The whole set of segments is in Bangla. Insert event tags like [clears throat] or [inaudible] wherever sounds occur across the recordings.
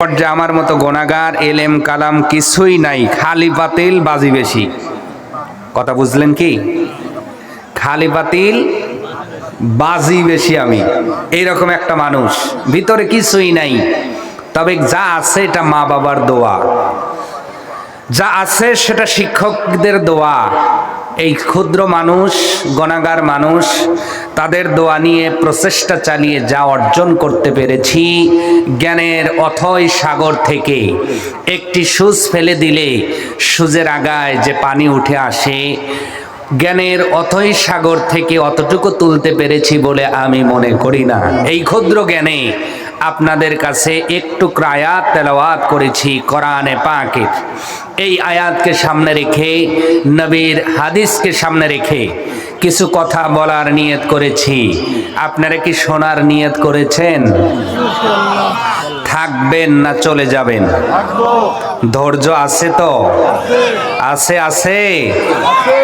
পর্যায়ে আমার মতো গোনাগার, এলেম, কালাম কিছুই নাই, খালি পাতিল বাজি বেশি। কথা বুঝলেন কি? খালি পাতিল বাজি বেশি আমি। এইরকম একটা মানুষ, ভিতরে কিছুই নাই। তবে যা আছে এটা মা বাবার দোয়া। যা আছে সেটা শিক্ষকদের দোয়া। এই ক্ষুদ্র মানুষ, গণাগার মানুষ, তাদের দোয়া নিয়ে প্রচেষ্টা চালিয়ে যা অর্জন করতে পেরেছি, জ্ঞানের অথই সাগর থেকে। একটি সুজ ফেলে দিলে সুজের আগায় যে পানি উঠে আসে, জ্ঞানের অথই সাগর থেকে অতটুকু তুলতে পেরেছি বলে আমি মনে করি না। এই ক্ষুদ্র জ্ঞানে আপনাদের কাছে একটু ক্রায়াত তেলাওয়াত করেছি কোরআনে পাকে। এই আয়াতকে সামনে রেখে, নবীর হাদিসকে সামনে রেখে কিছু কথা বলার নিয়ত করেছি। আপনারা কি শোনার নিয়ত করেছেন? থাকবেন না চলে যাবেন। ধৈর্য আছে তো? আছে আছে।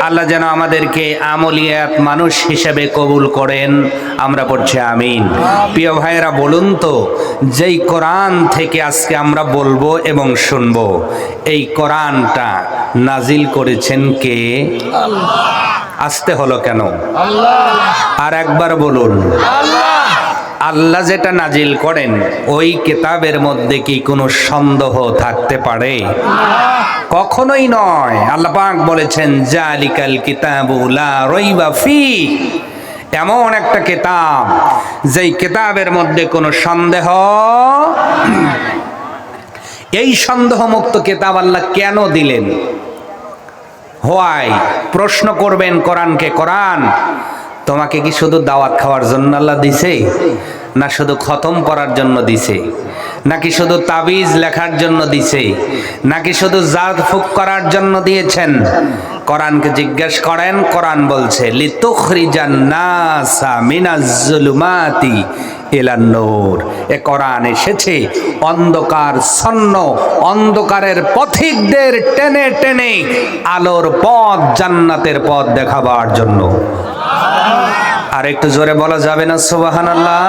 আল্লাহ যেন আমাদেরকে আমলিয়াত মানুষ হিসেবে কবুল করেন। আমরা পড়ছি আমিন। প্রিয় ভাইয়েরা বলুন তো যেই কোরআন থেকে আজকে আমরা বলব এবং শুনব এই কোরআনটা নাজিল করেছেন কে? আসতে হলো কেন? আর একবার বলুন। আল্লাহ। যেটা নাজিল করেন, ওই কেতাবের মধ্যে কি কোনো সন্দেহ থাকতে পারে? কখনোই নয়। আল্লাহ পাক বলেছেন, জালিকাল কিতাবু লা রাইবা ফি। এমন একটা কিতাব, যেই কিতাবের মধ্যে কোনো সন্দেহ [clears throat] এই সন্দেহমুক্ত কিতাব আল্লাহ কেন দিলেন? হোয়াই? প্রশ্ন করবেন কোরআনকে কোরআন। তোমাকে কি শুধু দাওয়াত খাওয়ার জন্য আল্লাহ দিছে? না শুধু খতম করার জন্য দিছে? নাকি শুধু তাবিজ লেখার জন্য দিছে? নাকি শুধু জাত ফুক করার জন্য দিয়েছেন? কোরআনকে জিজ্ঞেস করেন, কোরআন বলছে, লিতুখরিজান নাসা জুলুমাতি এলান্নোর এ কোরআন এসেছে অন্ধকার ছন্ন অন্ধকারের পথিকদের টেনে টেনে আলোর পথ জান্নাতের পথ দেখাবার জন্য। আর একটু জোরে বলা যাবে না সুবাহান আল্লাহ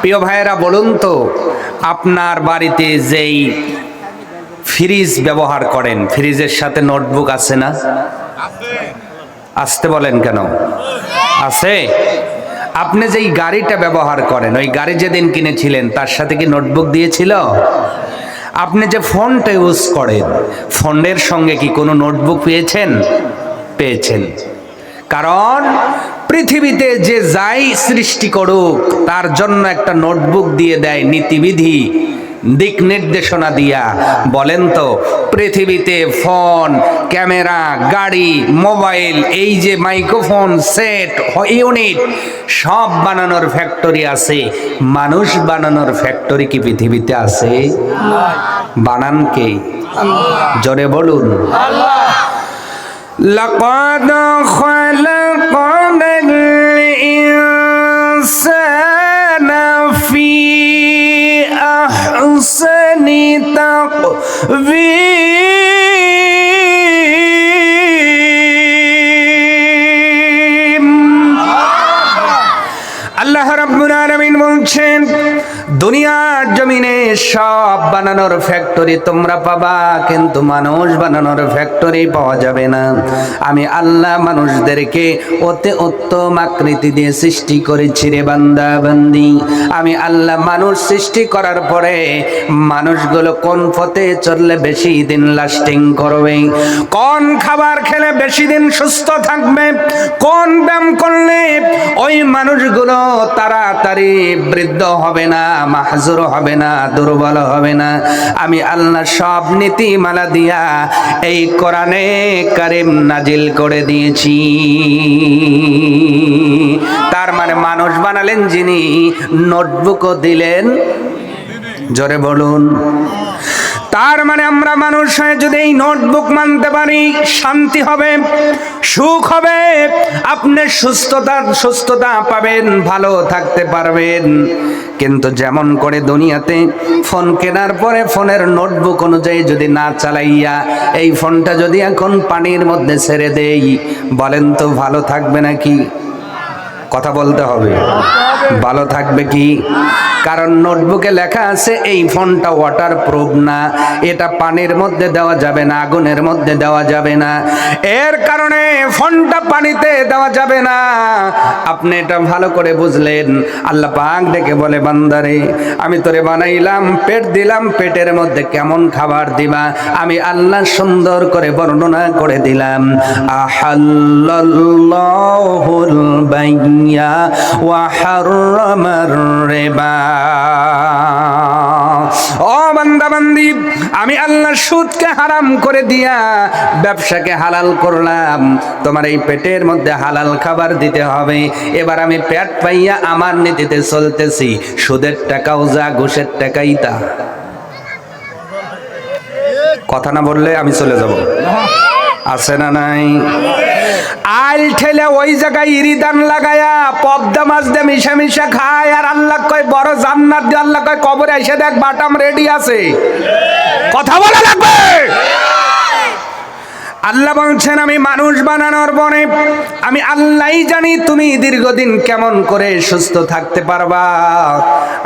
প্রিয় ভাইয়েরা, বলুন তো, আপনার বাড়িতে যেই ফ্রিজ ব্যবহার করেন, ফ্রিজের সাথে নোটবুক আছে না? আসতে বলেন কেন? আছে? আপনি যেই গাড়িটা ব্যবহার করেন, ওই গাড়ি যেদিন কিনেছিলেন, তার সাথে কি নোটবুক দিয়েছিল? আপনি যে ফোনটা ইউজ করেন, ফোনের সঙ্গে কি কোনো নোটবুক পেয়েছেন? পেয়েছেন। কারণ পৃথিবীতে যে যাই সৃষ্টি করুক তার জন্য একটা নোটবুক দিয়ে দেয় নীতিবিধি দিক নির্দেশনা দিয়া। বলেন তো পৃথিবীতে ফোন ক্যামেরা গাড়ি মোবাইল এই যে মাইক্রোফোন সেট ইউনিট সব বানানোর ফ্যাক্টরি আছে। মানুষ বানানোর ফ্যাক্টরি কি পৃথিবীতে আছে? বানান কে? জোরে বলুন। আল্লাহ। Vida. দুনিয়ার জমিনে সব বানানোর ফ্যাক্টরি তোমরা পাবা, কিন্তু মানুষ বানানোর ফ্যাক্টরি পাওয়া যাবে না। আমি আল্লাহ মানুষদেরকে অতি উত্তম আকৃতি দিয়ে সৃষ্টি করেছি রে বান্দা, বান্দি। আমি আল্লাহ মানুষ সৃষ্টি করার পরে মানুষগুলো কোন পথে চললে বেশি দিন লাস্টিং করবে? কোন খাবার খেলে বেশি দিন সুস্থ থাকবে? কোন ব্যায়াম করলে ওই মানুষগুলো তাড়াতাড়ি বৃদ্ধ হবে না? মাহজুর হবে না, দুর্বল হবে না। আমি আল্লাহ সব নীতিমালা দিয়া এই কোরআনে কারিম নাজিল করে দিয়েছি। তার মানে মানুষ বানালেন যিনি, নোটবুকও দিলেন। জোরে বলুন। তার মানে আমরা মানুষ হয়ে যদি এই নোটবুক মানতে পারি, শান্তি হবে, সুখ হবে, আপনি সুস্থতা সুস্থতা পাবেন, ভালো থাকতে পারবেন। কিন্তু যেমন করে দুনিয়াতে ফোন কেনার পরে ফোনের নোটবুক অনুযায়ী যদি না চালাইয়া এই ফোনটা যদি এখন পানির মধ্যে ছেড়ে দেই, বলেন তো ভালো থাকবে নাকি? কথা বলতে হবে। ভালো থাকবে কি? কারণ নোটবুকে লেখা আছে, এই ফোনটা ওয়াটার প্রুফ না। এটা পানির মধ্যে দেওয়া যাবে না, আগুনের মধ্যে দেওয়া যাবে না। এর কারণে ফোনটা পানিতে দেওয়া যাবে না। আপনি এটা ভালো করে বুঝলেন। আল্লাহ পাক ডেকে বলে, বান্দারে, আমি তোরে বানাইলাম, পেট দিলাম, পেটের মধ্যে কেমন খাবার দিবা? আমি আল্লাহ সুন্দর করে বর্ণনা করে দিলাম। আহাল্লাল্লাহুল বাইয়া ওয়া হাররামার রিবা। ও বান্দা বান্দি আমি আল্লাহ সুদকে হারাম করে দিয়া ব্যবসাকে হালাল করলাম। তোমার এই পেটের মধ্যে হালাল খাবার দিতে হবে। এবার আমি পেট পাইয়া আমার নীতিতে চলতেছি। সুদের টাকাও যা, ঘুষের টাকাই তা। কথা না বললে আমি চলে যাব। আছে না নাই? আইল ঠেলে ওই জায়গায় ইরিদান লাগায়া পদ্মা মাছ দিয়ে মিশে মিশে খায়, আর আল্লাহ কয়, বড় জান্নাত দিয়ে আল্লাহ কয়, কবরে এসে দেখ বাটাম রেডি আছে। কথা বলা লাগবে? আল্লাহ বলছেন, আমি মানুষ বানানোর বনে আমি আল্লাহই জানি তুমি দীর্ঘদিন কেমন করে সুস্থ থাকতে পারবা।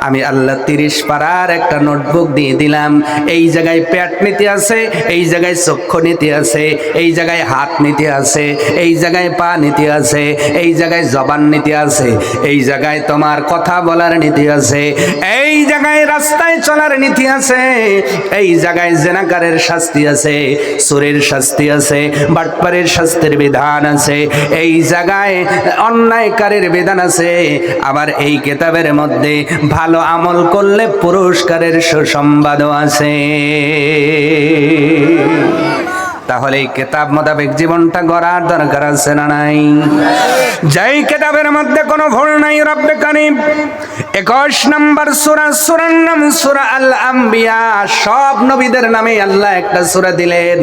আমি আল্লাহ তিরিশ পারার একটা নোটবুক দিয়ে দিলাম। এই জায়গায় পেট নীতি আছে, এই জায়গায় চক্ষু নীতি আছে, এই জায়গায় হাত নীতি আছে, এই জায়গায় পা নীতি আছে, এই জায়গায় জবান নীতি আছে, এই জায়গায় তোমার কথা বলার নীতি আছে, এই জায়গায় রাস্তায় চলার নীতি আছে, এই জায়গায় জেনাকারের শাস্তি আছে সুরের শাস্তি আছে বাটপারের শাস্তির বিধান আছে, এই জায়গায় অন্যায়কারের বিধান আছে। আবার এই কেতাবের মধ্যে ভালো আমল করলে পুরস্কারের সুসংবাদও আছে। তাহলে এই কেতাব মোতাবেক জীবনটা গড়ার দরকার আছে না নাই? যাই কেতাবের মধ্যে কোনো ভুল নাই, রব্বে কানিম একুশ নম্বর সুরা সুরার নাম সুরা আল আম্বিয়া সব নবীদের নামে আল্লাহ একটা সুরা দিলেন।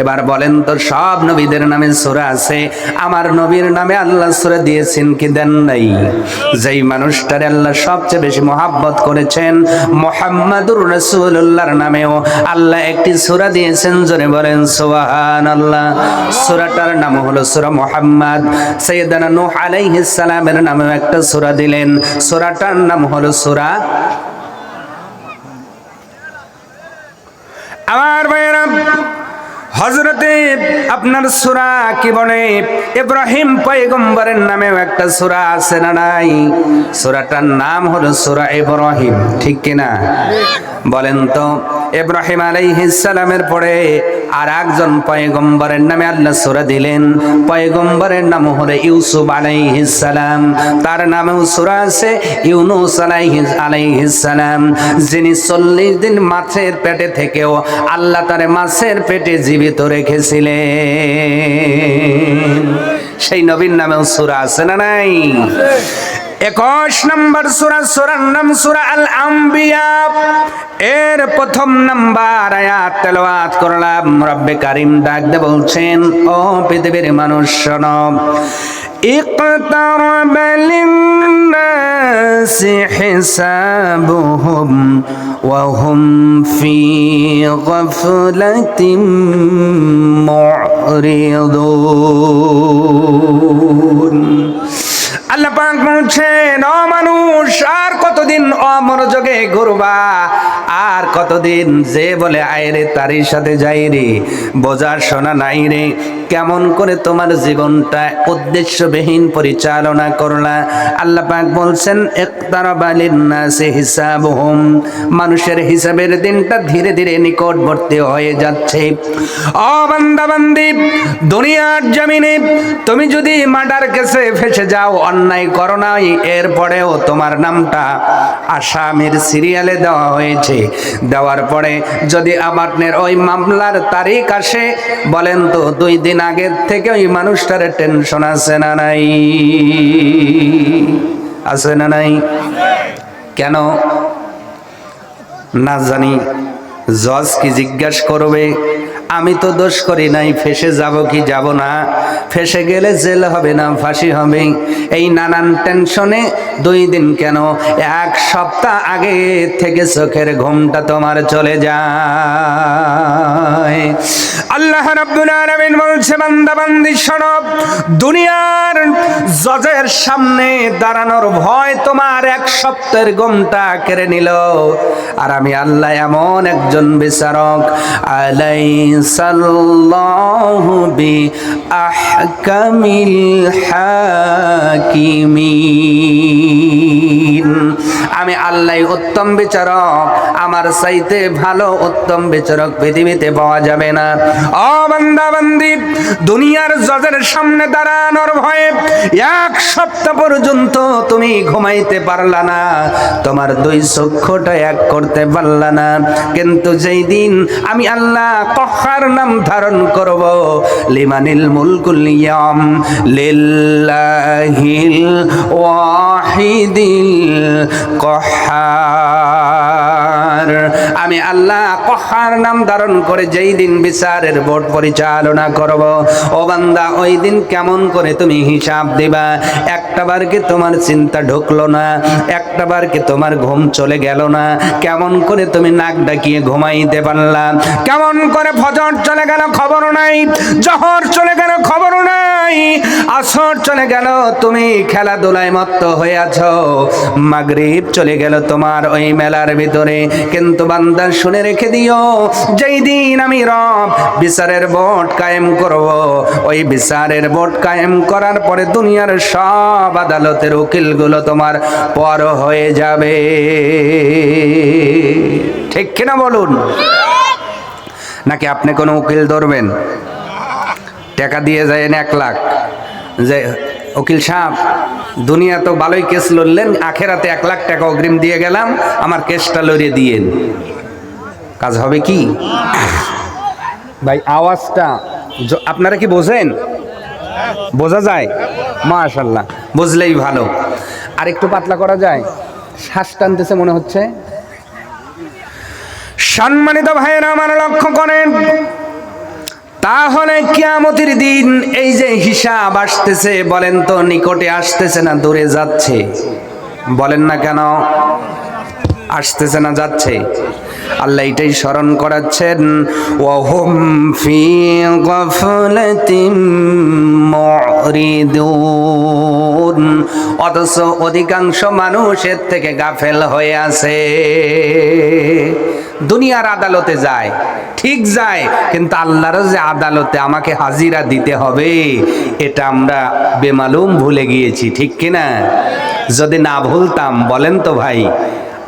এবার বলেন তো, সব নবীদের নামে সুরা আছে। আমার নবীর নামে আল্লাহ সুরা দিয়েছেন কি দেন নাই? যেই মানুষটারে আল্লাহ সবচেয়ে বেশি মোহাব্বত করেছেন, মোহাম্মদুর রসুল্লাহর নামেও আল্লাহ একটি সুরা দিয়েছেন। জোরে বলেন সোহান আল্লাহ সুরাটার নাম হলো সুরা মোহাম্মদ। সৈয়দানা নূহ আলাইহিস নামেও একটা সুরা দিলেন। সুরাটার নাম হলো সুরা। আমার ভাইয়েরা হজরতে আপনার সুরা কি বলে? ইব্রাহিম পয়গম্বরের নামেও একটা সুরা আছে না নাই? সুরাটার নাম হলো সুরা ইব্রাহিম, ঠিক কিনা? বলেন তো, ইব্রাহিম সালামের পরে আর একজন পয়গম্বরের নামে আল্লাহ সুরা দিলেন। পয়গম্বরের নাম হলো ইউসুফ সালাম। তার নামেও সুরা আছে, ইউনুস সালাম। যিনি চল্লিশ দিন মাছের পেটে থেকেও আল্লাহ তার মাছের পেটে জীবিত রেখেছিলেন। সেই নবীর নামেও সুরা আছে না নাই? একুশ নম্বর সুরা সুরার নাম সুরা আল আম্বিয়া এর প্রথম নাম্বার আয়াত তেলাওয়াত করলাম রব্বে কারিম ডাক দে বলছেন ও পৃথিবীর মানুষ শোনো اقترب للناس حسابهم وهم في غفلة معرضون আল্লাহ পাক বলছেন, ও মানুষ, আর কতদিন অমনোযোগে ঘুরবা? আর কতদিন যে বলে আয়রে তারই সাথে যাই রে বোঝার শোনা নাই রে। কেমন করে তোমার জীবনটা উদ্দেশ্যবিহীন পরিচালনা করলা? আল্লাহ পাক বলছেন হিসাবহুম। মানুষের হিসাবের দিনটা ধীরে ধীরে নিকটবর্তী হয়ে যাচ্ছে। ও বান্দা বান্দি, দুনিয়ার জমিনে তুমি যদি মার্ডার কেসে ফেসে যাও অন্যায় করো নাই। এরপরেও তোমার নামটা আসামের সিরিয়ালে দেওয়া হয়েছে। দেওয়ার পরে যদি আপনার ওই মামলার তারিখ আসে, বলেন তো দুই দিন আগের থেকে ওই মানুষটার টেনশন আছে না নাই? আছে না নাই? কেন? না জানি। জজ কি জিজ্ঞাসা করবে? আমি তো দোষ করি নাই, ফেসে যাব কি যাব না? ফেসে গেলে জেল হবে না, ফাঁসি হবে। এই নানান টেনশনে দুই দিন কেন? এক সপ্তাহ আগে থেকে চোখের ঘুমটা তোমার চলে যায়। আল্লাহ রাব্বুল আলামিন বলছে, বান্দা, বান্দি দুনিয়ার জজের সামনে দাঁড়ানোর ভয় তোমার এক সপ্তাহের কেড়ে নিল। আর আমি আল্লাহ এমন একজন বিচারক। আলাইসাল্লাহু বি আহকামিল হাকিমিন। আমি আল্লাহ উত্তম বিচারক। আমার চাইতে ভালো উত্তম বিচারক পৃথিবীতে পাওয়া যাবে না। ও বান্দা বান্দি দুনিয়ার জজের সামনে দাঁড়ানোর ভয়ে এক সপ্তাহ পর্যন্ত তুমি ঘুমাইতে পারলা না, তোমার দুই চক্ষুটা এক করতে পারলা না। কিন্তু যেই দিন আমি আল্লাহ কহার নাম ধারণ করব, লিমানিল মুলকুল ইয়াম, লিল্লাহিল ওয়াহিদিল কহার। আমি আল্লাহ কহার নাম ধারণ করে যেই দিন বিচারের বোর্ড পরিচালনা করব। ও বান্দা, ওই দিন কেমন করে তুমি হিসাব দিবা? একটা বার কি তোমার চিন্তা ঢুকলো না? একটা বার কি তোমার ঘুম চলে গেল না? কেমন করে তুমি নাক ডাকিয়ে ঘুমাইতে পারলাম কেমন করে ফজর চলে গেল খবর নাই? জহর চলে গেল খবর নাই? আসর চলে গেল, তুমি খেলাধুলায় মত্ত হয়ে আছো মাগরিব চলে গেল তোমার ওই মেলার ভিতরে। কিন্তু বান্দা শুনে রেখে দিও, যেই দিন আমি রব বিচারের ভোট কায়েম করব। ওই বিচারের ভোট কায়েম করার পরে দুনিয়ার সব আদালতের উকিলগুলো তোমার পর হয়ে যাবে। ঠিক কিনা বলুন? নাকি আপনি কোনো উকিল ধরবেন? টাকা দিয়ে যায় এক লাখ। যে উকিল সাহেব, দুনিয়া তো ভালোই কেস লড়লেন, আখেরাতে এক লাখ টাকা অগ্রিম দিয়ে গেলাম, আমার কেসটা লড়িয়ে দিয়েন। কাজ হবে কি? ভাই, আওয়াজটা আপনারা কি বোঝেন? বোঝা যায়? মাশাল্লাহ বুঝলেই ভালো। আর একটু পাতলা করা যায়? শ্বাস টানতেছে মনে হচ্ছে। সম্মানিত ভাইয়েরা, আমার লক্ষ্য করেন, তাহলে কিয়ামতের দিন এই যে হিসাব আসতেছে, বলেন তো, নিকটে আসতেছে না, দূরে যাচ্ছে? বলেন না কেন? আসতেছে না, যাচ্ছে। আল্লাহ এটাই স্মরণ করাচ্ছেন, ওহম ফি গফলাতিম অথচ অধিকাংশ মানুষ এর থেকে গাফেল হয়ে আছে। দুনিয়ার আদালতে যায়, ঠিক যায়, কিন্তু আল্লাহর যে আদালতে আমাকে হাজিরা দিতে হবে, এটা আমরা বেমালুম ভুলে গিয়েছি, ঠিক কিনা? যদি না ভুলতাম, বলেন তো ভাই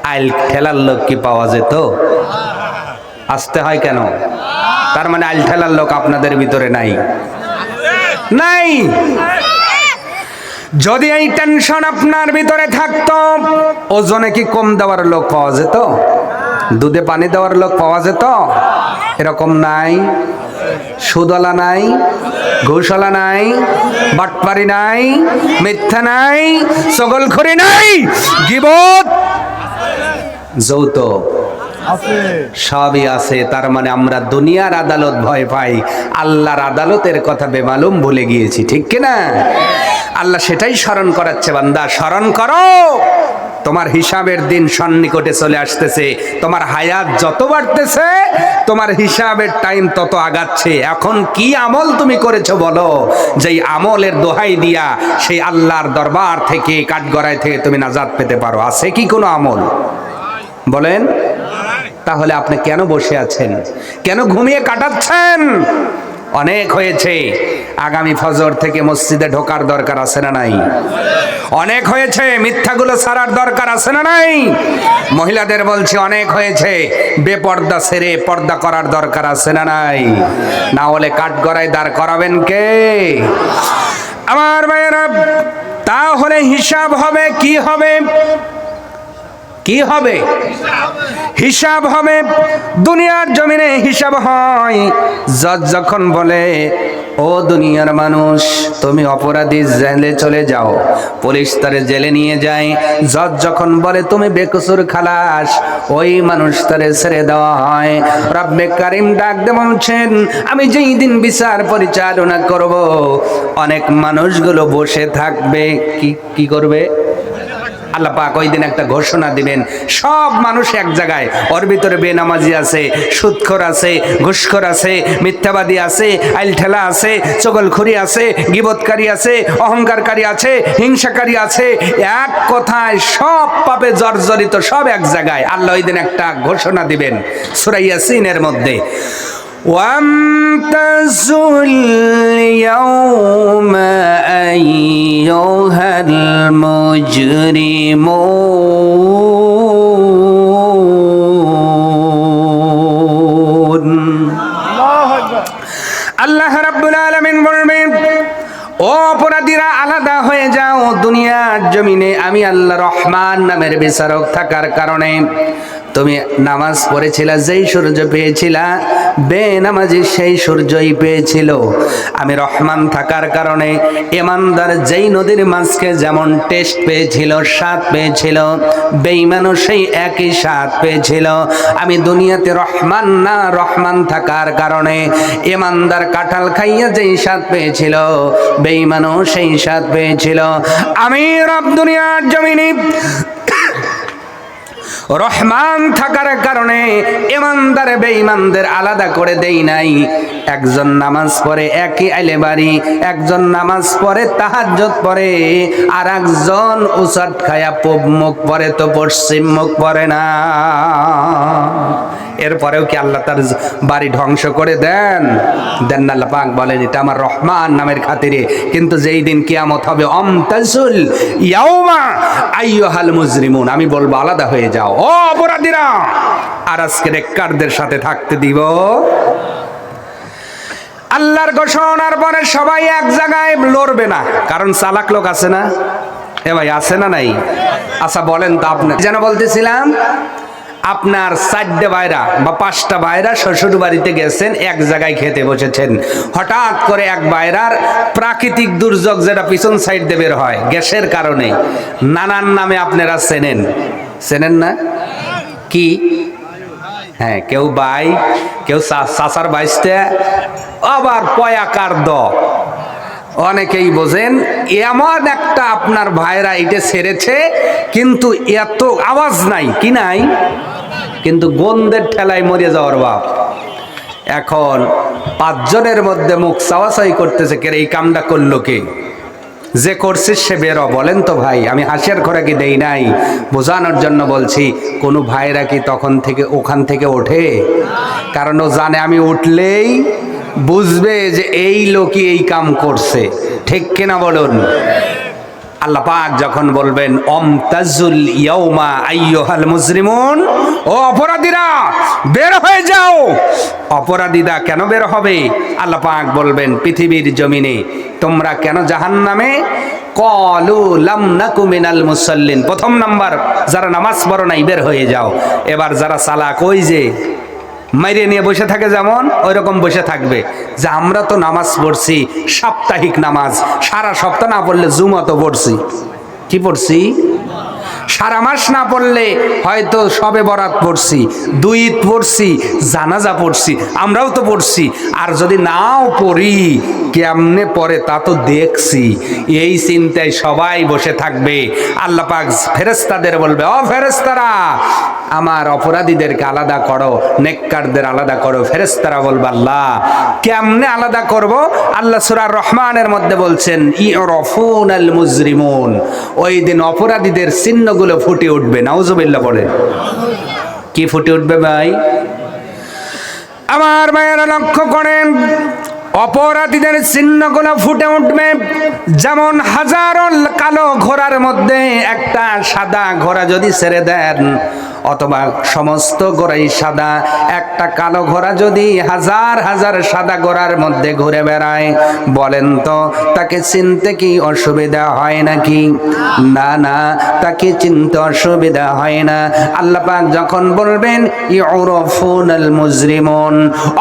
আইল ঠেলার লোক কি পাওয়া যেত? আসতে হয় কেন? তার মানে আইল ঠেলার লোক আপনাদের ভিতরে নাই। নাই! যদি এই টেনশন আপনার ভিতরে থাকতো, ওজনে কি কম দেওয়ার লোক পাওয়া যেত? দুধে পানি দেওয়ার লোক পাওয়া যেত? এরকম নাই। সুদলা নাই। ঘুষলা নাই। বাটপারি নাই। মিথ্যা নাই। সগলখড়ি নাই। গিবত যৌতুক। সবই আছে তার মানে আমরা দুনিয়ার আদালত ভয় পাই। আল্লাহর আদালতের কথা বেমালুম ভুলে গিয়েছি ঠিক কিনা আল্লাহ সেটাই স্মরণ করাচ্ছে বান্দা স্মরণ করো। তোমার হিসাবের দিন সন্নিকটে চলে আসতেছে তোমার হায়াত যত বাড়তেছে তোমার হিসাবের টাইম তত আগাচ্ছে। এখন কি আমল তুমি করেছ বলো? যেই আমলের দোহাই দিয়া সেই আল্লাহর দরবার থেকে কাঠগড়ায় থেকে তুমি নাজাদ পেতে পারো। আছে কি কোনো আমল? বলেন, তাহলে আপনি কেন বসে আছেন? কেন ঘুমিয়ে কাটাচ্ছেন? অনেক হয়েছে। আগামী ফজর থেকে মসজিদে ঢোকার দরকার আছে না নাই? অনেক হয়েছে, মিথ্যাগুলো সারার দরকার আছে না নাই? মহিলাদের বলছি, অনেক হয়েছে। বেপর্দা সেরে পর্দা করার দরকার আছে না নাই? না হলে কাঠগড়ায় দাঁড় করাবেন কে? আমার ভাইয়েরা, তাহলে হিসাব হবে, কি হবে? কি হবে? হিসাব হবে, দুনিয়ার জমিনে হিসাব হয়। জজ যখন বলে, ও দুনিয়ার মানুষ, তুমি অপরাধী জেলে চলে যাও। পুলিশ তার জেলে নিয়ে যায়। জজ যখন বলে, তুমি বেকসুর খালাস ওই মানুষ তারে ছেড়ে দেওয়া হয়। রব্বে কারিম ডাক দে বলছেন, আমি যেই দিন বিচার পরিচালনা করব, অনেক মানুষগুলো বসে থাকবে। কি কি করবে? আল্লাহ পাক ওই দিন একটা ঘোষণা দিবেন সব মানুষ এক জায়গায়। ওর ভিতরে বেনামাজি আছে সুদখোর আছে, ঘুষখোর আছে, মিথ্যাবাদী আছে, আইলঠেলা আছে, চগলখুরি আছে, গিবৎকারী আছে, অহংকারকারী আছে, হিংসাকারী আছে, এক কথায় সব পাপে জর্জরিত, সব এক জায়গায়। আল্লাহ ওই দিন একটা ঘোষণা দিবেন সুরাইয়া সিনের মধ্যে। وامتازوا اليوم أيها المجرمون আল্লাহ রাব্বুল আলামিন বলবেন ও অপরাধীরা আলাদা হয়ে যাও দুনিয়ার জমিনে আমি আল্লাহ রহমান নামের বিচারক থাকার কারণে তুমি নামাজ পড়েছিলা, যেই সূর্য পেয়েছিলা বে নামাজি সেই সূর্যই পেয়েছিল। আমি রহমান থাকার কারণে ইমানদার যেই নদীর মাছকে যেমন টেস্ট পেয়েছিল, স্বাদ পেয়েছিল বেঈমানও সেই একই স্বাদ পেয়েছিল। আমি দুনিয়াতে রহমান না রহমান থাকার কারণে ইমানদার কাঁঠাল খাইয়া যেই স্বাদ পেয়েছিল বেঈমানও সেই স্বাদ পেয়েছিল। আমি রব দুনিয়ার জমিনে রহমান থাকার কারণে ইমানদার বেঈমানদের আলাদা করে দেই নাই। একজন নামাজ পড়ে একই আইলে বাড়ি, একজন নামাজ পড়ে তাহাজ্জত পড়ে আর একজন উসাট খায়া পূব মুখ পড়ে তো পশ্চিম মুখ পড়ে না। এরপরেও কি আল্লাহ তার বাড়ি ধ্বংস করে দেন? দেন আল্লাহ পাক বলেন, এটা আমার রহমান নামের খাতিরে। কিন্তু যেই দিন কিয়ামত হবে, অমতাজুল ইয়াউমা আইয়ুহাল মুজরিমুন। আমি বলব, আলাদা হয়ে যাও। ও অপরাধীরা, আর আজকে রেক্কারদের সাথে থাকতে দিব। আল্লাহর ঘোষণার পরে সবাই এক জায়গায় লড়বে না। কারণ চালাক লোক আছে না? এ ভাই, আছে না নাই? আচ্ছা বলেন তো আপনি। যেন বলতেছিলাম আপনার চারটে বাইরা বা পাঁচটা বাইরা শ্বশুর বাড়িতে গেছেন, এক জায়গায় খেতে বসেছেন। হঠাৎ করে এক বাইরার প্রাকৃতিক দুর্যোগ যেটা পিছন সাইড দিয়ে বের হয়, গ্যাসের কারণে। নানান নামে আপনারা চেনেন। চেনেন না? কি? হ্যাঁ কেউ বাই কেউ চাচার বাইশটা আবার পয়াকার দ। অনেকেই বোঝেন, এমন একটা আপনার ভাইরা এটা ছেড়েছে, কিন্তু এত আওয়াজ নাই। কি নাই? কিন্তু গন্ধের ঠেলায় মরে যাওয়ার বাপ। এখন পাঁচজনের মধ্যে মুখ চাওয়াচাই করতেছে কে এই কামটা করল কে? যে করছিস সে বেরো বলেন তো ভাই, আমি হাসিয়ার খোরাকি দেই নাই। বোঝানোর জন্য বলছি, কোনো ভাইরা কি তখন থেকে, ওখান থেকে ওঠে? কারণ ও জানে আমি উঠলেই বুঝবে যে এই লোকই এই কাম করছে। ঠিক কিনা বলুন? আল্লাহ পাক যখন বলবেন, অমতাজুল ইয়াউমা আইয়ুহাল মুজরিমুন ও অপরাধীরা, বের হয়ে যাও! অপরাধীরা কেন বের হবে? আল্লাহ পাক বলবেন, পৃথিবীর জমিনে তোমরা কেন জাহান্নামে? কলু লাম নাকু মিনাল মুসাল্লিন প্রথম নাম্বার, যারা নামাজ পড়ো নাই, বের হয়ে যাও। এবার যারা সালাক ওই যে মাইরে নিয়ে বসে থাকে যেমন ওই রকম বসে থাকবে। যে আমরা তো নামাজ পড়ছি, সাপ্তাহিক নামাজ, সারা সপ্তাহ না পড়লে জুমা তো পড়ছি। কি পড়ছি? সারা মাস না পড়লে হয়তো সবে বরাত পড়ছি, দুই পড়ছি, জানাজা পড়ছি, আমরাও তো পড়ছি। আর যদি নাও পড়ি, কেমনে পড়ে তা তো দেখছি। এই চিন্তায় সবাই বসে থাকবে। আল্লাহ পাক ফেরেস্তাদের বলবে, ও ফেরেস্তারা আমার অপরাধীদেরকে আলাদা করো, নেককারদের আলাদা করো ফেরেস্তারা বলবে আল্লাহ। কেমনে আলাদা করব? আল্লাহ সুরার রহমানের মধ্যে বলছেন ই রফুন আল মুজরিমুন। ওই দিন অপরাধীদের চিহ্নগুলো ফুটে উঠবে। নাউজুবিল্লাহ বলে কি ফুটে উঠবে ভাই? আমার ভাইয়েরা লক্ষ্য করেন, অপরাধীদের চিহ্নগুলো ফুটে উঠবে। যেমন হাজারো কালো ঘোড়ার মধ্যে একটা সাদা ঘোড়া যদি ছেড়ে দেন অথবা সমস্ত ঘোড়াই সাদা, একটা কালো ঘোড়া যদি হাজার হাজার সাদা ঘোড়ার মধ্যে ঘুরে বেড়ায়, বলেন তো তাকে চিনতে কি অসুবিধা হয় নাকি? না না, তাকে চিনতে অসুবিধা হয় না। আল্লাহ পাক যখন বলবেন ইউরফুন আল মুজরিমুন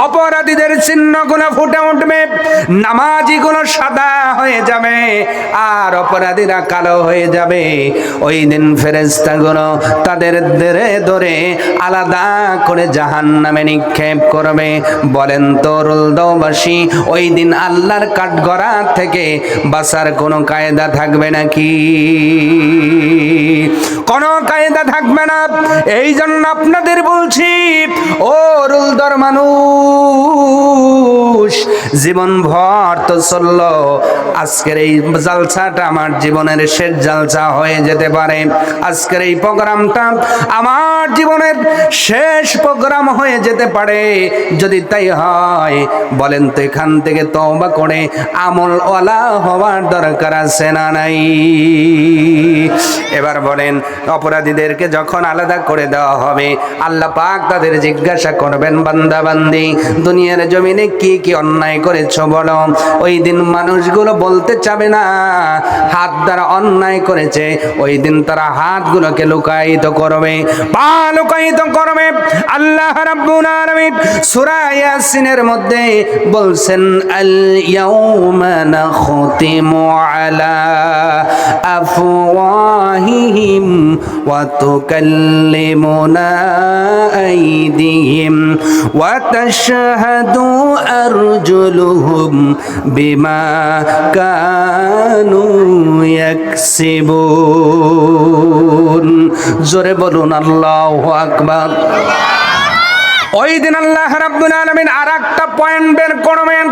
অপরাধীদের চিহ্নগুলো ফুটে উঠবে, নামাজিগুলো সাদা হয়ে যাবে, আর অপরাধীরা কালো হয়ে যাবে। ওই দিন ফেরেস্তাগুলো তাদের ধরে ধরে আলাদা করে জাহান নামে নিক্ষেপ করবে। বলেন তো রুলদৌবাসী ওই দিন আল্লাহর কাঠগড়া থেকে বাসার কোনো কায়দা থাকবে নাকি? কোনো কায়দা থাকবে না। এই জন্য আপনাদের বলছি, ও রুলদর মানুষ জীবন ভর তো চলল। আজকের এই জালসাটা আমার জীবনের শেষ জালসা হয়ে যেতে পারে। আজকের এই প্রোগ্রামটা আমার জীবনের শেষ প্রোগ্রাম হয়ে যেতে পারে। যদি তাই হয়, বলেন তো এখান থেকে তওবা করে আমল ওলা হওয়ার দরকার আছে না নাই? এবার বলেন, অপরাধীদেরকে যখন আলাদা করে দেওয়া হবে, আল্লাহ পাক তাদের জিজ্ঞাসা করবেন বান্দা বান্দি দুনিয়ার জমিনে কি কি অন্যায় করেছ বলো? ওই দিন মানুষগুলো বলতে চাবে না, হাত দ্বারা অন্যায় করেছে, ওই দিন তারা হাতগুলোকে লুকায়িত করবে। পা লুকায়িত করবে আল্লাহ রাব্বুল আলামিন সূরা ইয়াসিনের মধ্যে বলছেন আল ইয়াউমা নাখতিমু আলা আফওয়াহিহিম ওয়া তুকাল্লিমুনা আইদিহিম ওয়া তাশহাদু আরজুলুহুম বিমা কানু ইয়াকসিবুন। জোরে বলুন, আল্লাহু আকবার। ওই দিন আল্লাহ রাব্বুল আলামিন আরেকটা পয়েন্ট বের করবেন,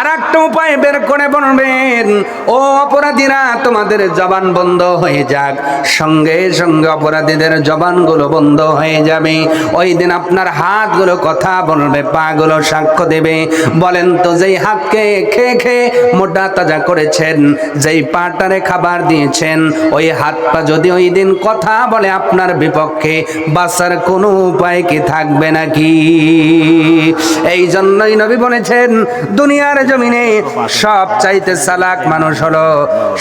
আরেকটা উপায় বের করে বলবেন, ও অপরাধীরা, তোমাদের জবান বন্ধ হয়ে যাক, সঙ্গে সঙ্গে অপরাধীদের জবানগুলো বন্ধ হয়ে যাবে। ওই দিন আপনার হাতগুলো কথা বলবে, পাগুলো সাক্ষ্য দেবে। বলেন তো, যেই হাতকে খেয়ে খেয়ে মোটা তাজা করেছেন, যেই পাটারে খাবার দিয়েছেন, ওই হাত পা যদি ওই দিন কথা বলে আপনার বিপক্ষে, বাঁচার কোনো উপায় কি থাকবে নাকি? এই জন্যই নবী বলেছেন, দুনিয়ার জমিনে সব চাইতে সালাক মানুষ হলো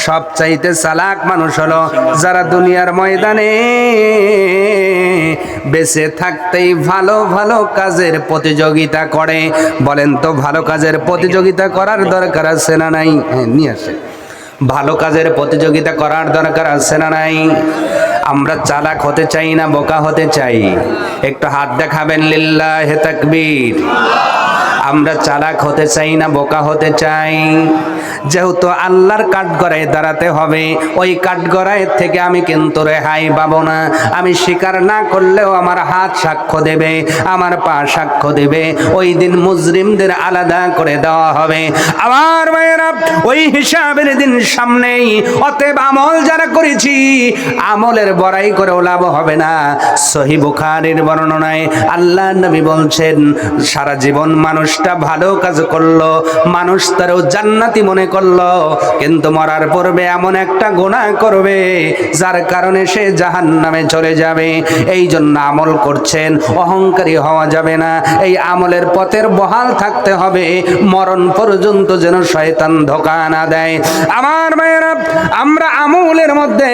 সব চাইতে সালাক মানুষ হলো যারা দুনিয়ার ময়দানে বেঁচে থাকতেই ভালো ভালো কাজের প্রতিযোগিতা করে। বলেন তো, ভালো কাজের প্রতিযোগিতা করার দরকার আছে না নাই? হ্যাঁ নিয়ে আসে ভালো কাজের প্রতিযোগিতা করার দরকার আছে না নাই? আমরা চালাক হতে চাই না বোকা হতে চাই। একটু হাত দেখাবেন লিল্লাহ তাকবীর। আমরা চালাক হতে চাই না, বোকা হতে চাই। যেহেতু আল্লাহর কাঠগড়ায় দাঁড়াতে হবে, ওই কাঠগড়ায় থেকে আমি কিন্তু রেহাই পাবো না। আমি স্বীকার না করলেও আমার হাত সাক্ষ্য দেবে, আমার পা সাক্ষ্য দেবে। ওই দিন মুজরিমদের আলাদা করে দেওয়া হবে। আমার ভাইয়েরা ওই হিসাবের দিন সামনেই অতএব আমল যারা করেছি, আমলের বড়াই করেও লাভ হবে না। সহি বুখারের বর্ণনায় আল্লাহ নবী বলছেন, সারা জীবন মানুষটা ভালো কাজ করল, মানুষ তারও জান্নাতি মনে করল, কিন্তু মরার পূর্বে এমন একটা গোনা করবে, যার কারণে সে জাহান নামে চলে যাবে। এই জন্য আমল করছেন, অহংকারী হওয়া যাবে না। এই আমলের পথের বহাল থাকতে হবে, মরণ পর্যন্ত যেন শয়তান ধোকা না দেয়। আমার মায়েরা, আমরা আমলের মধ্যে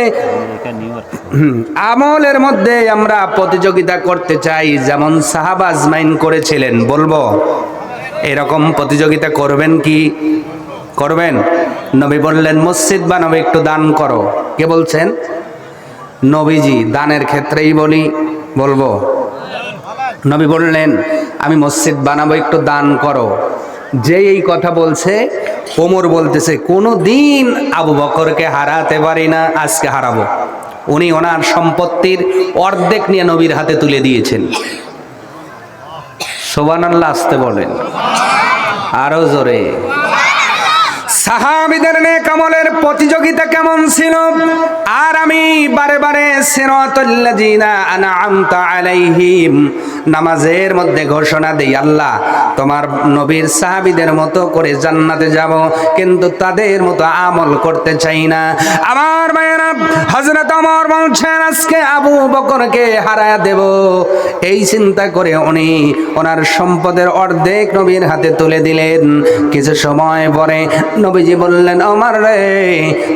আমলের মধ্যে আমরা প্রতিযোগিতা করতে চাই, যেমন সাহাবা আজমাইন করেছিলেন, বলব। এরকম প্রতিযোগিতা করবেন কি? করবেন? নবী বললেন, মসজিদ বানাবো, একটু দান করো। কে বলছেন? নবীজি, দানের ক্ষেত্রেই বলি, বলব। নবী বললেন, আমি মসজিদ বানাবো, একটু দান করো। যে এই কথা বলছে, ওমর বলতেছে, কোনো দিন আবু বকরকে হারাতে পারি না, আজকে হারাবো। উনি ওনার সম্পত্তির অর্ধেক নিয়ে নবীর হাতে তুলে দিয়েছেন। সোবানাল্লাহ আসতে বলেন। আরও জোরে। সাহাবিদের নেক আমলের প্রতিযোগিতা কেমন ছিল? আর আমি বারে বারে আলাইহিম, নামাজের মধ্যে ঘোষণা দেই, আল্লাহ, তোমার নবীর সাহাবিদের মতো করে জান্নাতে যাব, কিন্তু তাদের মতো আমল করতে চাই না। আমার মায়েরা, হযরত ওমর বলছেন, আজকে আবু বকরকে হারায়া দেব। এই চিন্তা করে উনি ওনার সম্পদের অর্ধেক নবীর হাতে তুলে দিলেন। কিছু সময় পরে নবীজি বললেন বললেন, আমার রে,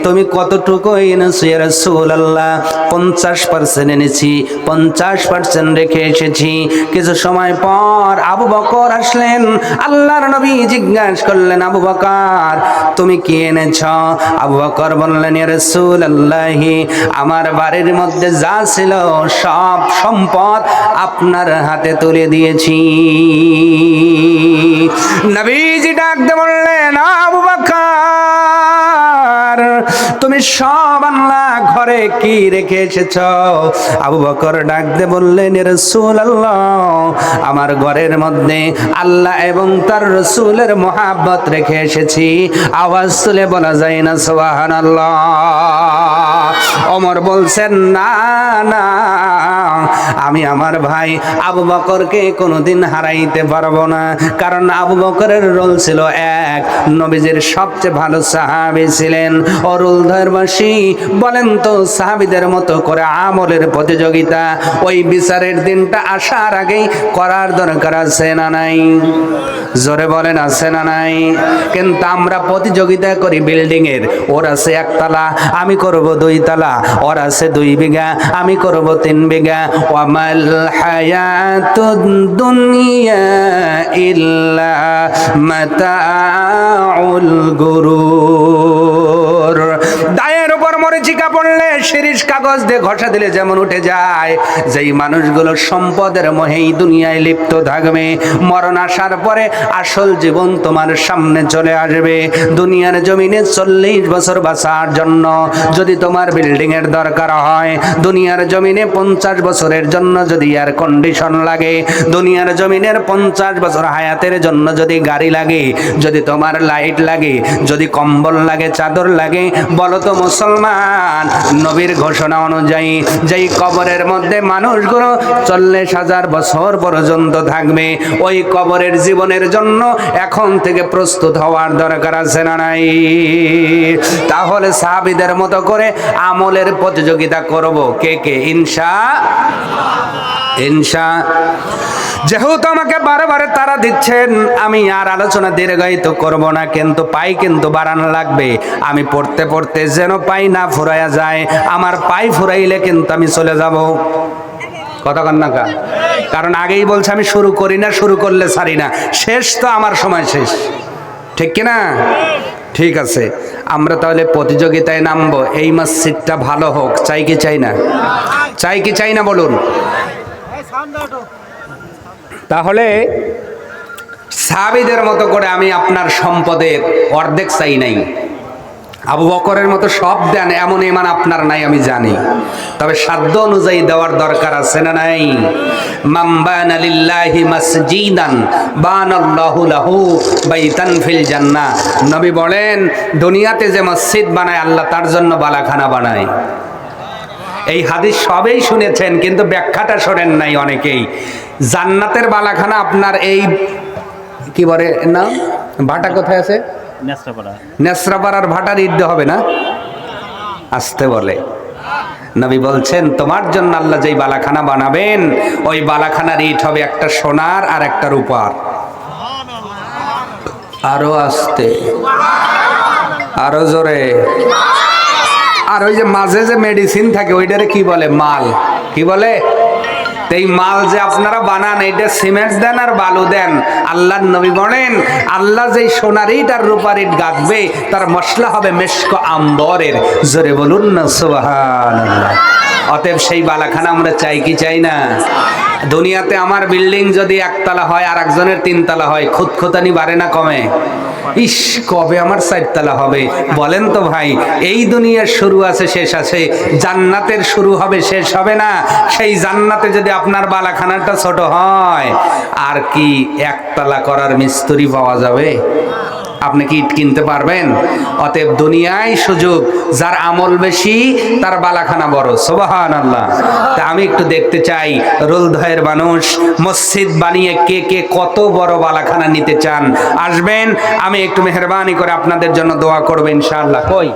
তুমি কতটুকু এনেছো ইয়া রাসূলুল্লাহ? পঞ্চাশ পার্সেন্ট এনেছি, পঞ্চাশ পার্সেন্ট রেখে এসেছি। কিছু সময় পর আবু বকর আসলেন, আল্লাহর নবী জিজ্ঞাসা করলেন, আবু বকর, তুমি কি এনেছ? আবু বকর বললেন, ইয়া রাসূলুল্লাহ, আমার বাড়ির মধ্যে যা ছিল সব সম্পদ আপনার হাতে তুলে দিয়েছি। নবীজি ডাকতে বললেন তুমি সব আল্লাহ ঘরে কি রেখে এসেছ? আবু বকর ডাকতে বললেন রসুল আল্লাহ আমার ঘরের মধ্যে আল্লাহ এবং তার রসুলের মহাব্বত রেখে এসেছি। আওয়াজ তুলে বলা যায় না সোহান আল্লাহ অমর বলছেন, না না, আমি আমার ভাই আবু বকরকে কোনোদিন হারাইতে পারব না। কারণ আবু বকরের রোল ছিল এক, নবীজির সবচেয়ে ভালো সাহাবি ছিলেন। অরুল ধরবাসী, বলেন তো, সাহাবিদের মতো করে আমলের প্রতিযোগিতা, ওই বিচারের দিনটা আসার আগেই করার দরকার আছে না নাই? জোরে বলেন, আছে না নাই? কিন্তু আমরা প্রতিযোগিতা করি বিল্ডিং এর ওর আছে একতলা আমি করব দুই তালা। ওর আছে দুই বিঘা, আমি করব তিন বিঘা। ওয়ামাল হায়াতুদ দুনিয়া ইল্লা মাতাউল গুরুর। দায়ের উপর মরিচিকা পড়লে শিরিষ কাগজ দিয়ে ঘষা দিলে যেমন উঠে যায়, যেই মানুষগুলো সম্পদের মোহেই দুনিয়ায় লিপ্ত থাকবে, মরণ আসার পরে আসল জীবন তোমার সামনে চলে আসবে। দুনিয়ার জমিনে চল্লিশ বছর বাঁচার জন্য যদি তোমার বিল্ডিং এর দরকার হয়, দুনিয়ার জমিনে পঞ্চাশ বছরের জন্য যদি এয়ার কন্ডিশন লাগে, দুনিয়ার জমিনের পঞ্চাশ বছর হায়াতের জন্য যদি গাড়ি লাগে, যদি তোমার লাইট লাগে, যদি কম্বল লাগে, চাদর লাগে, বলো তো মুসলমান নবীর ঘোষণা অনুযায়ী, যেই কবরের মধ্যে মানুষগুলো চল্লিশ হাজার বছর পর্যন্ত থাকবে, ওই কবরের জীবনের জন্য এখন থেকে প্রস্তুত হওয়ার দরকার আছে না নাই? তাহলে সাহাবিদের মতো করে আমলের প্রতিযোগিতা করব কে কে? ইনসা ইনসা যেহেতু আমাকে বারে তারা দিচ্ছেন, আমি আর আলোচনা দীর্ঘায়িত করব না, কিন্তু পাই কিন্তু বাড়ানো লাগবে। আমি পড়তে পড়তে যেন পাই না ফুরাইয়া যায়, আমার পাই ফুরাইলে কিন্তু আমি চলে যাব। কথা কন না? কারণ আগেই বলছে, আমি শুরু করি না, শুরু করলে ছাড়ি না। শেষ তো আমার সময় শেষ। ঠিক কিনা? ঠিক আছে। আমরা তাহলে প্রতিযোগিতায় নামবো। এই মসজিদটা ভালো হোক। চাই কি চাই না? চাই কি চাই না বলুন? তাহলে সাবিদের মতো করে আমি আপনার সম্পদের অর্ধেক চাই নাই। আবু বকরের মতো সব দেন, এমন ইমান আপনার নাই আমি জানি। তবে সাধ্য অনুযায়ী দেওয়ার দরকার আছে না নাই? মাম্বান আলিল্লাহি মাসজিদান বানাল্লাহু লাহু বাইতান ফিল জান্নাহ। নবী বলেন, দুনিয়াতে যে মসজিদ বানায়, আল্লাহ তার জন্য বালাখানা বানায়। এই হাদিস সবেই শুনেছেন, কিন্তু ব্যাখ্যাটা শোনেন নাই অনেকেই। জান্নাতের বালাখানা আপনার এই কি বলে না ভাটা কোথায় আছে? নেসরাপাড়া। নেসরাপাড়ার ভাটার ঈদ হবে না? আসতে বলে। নবী বলছেন তোমার জন্য আল্লাহ যেই বালাখানা বানাবেন ওই বালাখানার ইট হবে একটা সোনার আর একটা রূপার। আরও আসতে। আরও জোরে। আর ওই যে মাঝে যে মেডিসিন থাকে ওইটারে কি বলে? মাল। কি বলে? এই মাল যে আপনারা বানান, এটা সিমেন্ট দেন আর বালু দেন। আল্লাহর নবী বলেন, আল্লাহ যেই সোনার ইট আর রূপার ইট গাঁথবে, তার মশলা হবে মেশক আম্বরের। জোরে বলুন না, সুবহানাল্লাহ। অতএব সেই বালাখানা আমরা চাই কি চাই না? দুনিয়াতে আমার বিল্ডিং যদি একতলা হয় আর একজনের তিনতলা হয়, খুঁতখুতানি বাড়ে না কমে? ইস, কবে আমার চারতলা হবে? বলেন তো ভাই, এই দুনিয়ার শুরু আছে, শেষ আছে। জান্নাতের শুরু হবে, শেষ হবে না। সেই জান্নাতে যদি আপনার বালাখানাটা ছোট হয়, আর কি একতলা করার মিস্ত্রি পাওয়া যাবে? আপনি কি ইট কিনতে পারবেন? অতএব দুনিয়ায় সুযোগ, যার আমল বেশি, তার বালাখানা বড়। সোবাহান আল্লাহ তা আমি একটু দেখতে চাই রোলধয়ের মানুষ, মসজিদ বানিয়ে কে কে কত বড় বালাখানা নিতে চান? আসবেন, আমি একটু মেহরবানি করে আপনাদের জন্য দোয়া করব ইনশাআল্লাহ। কই?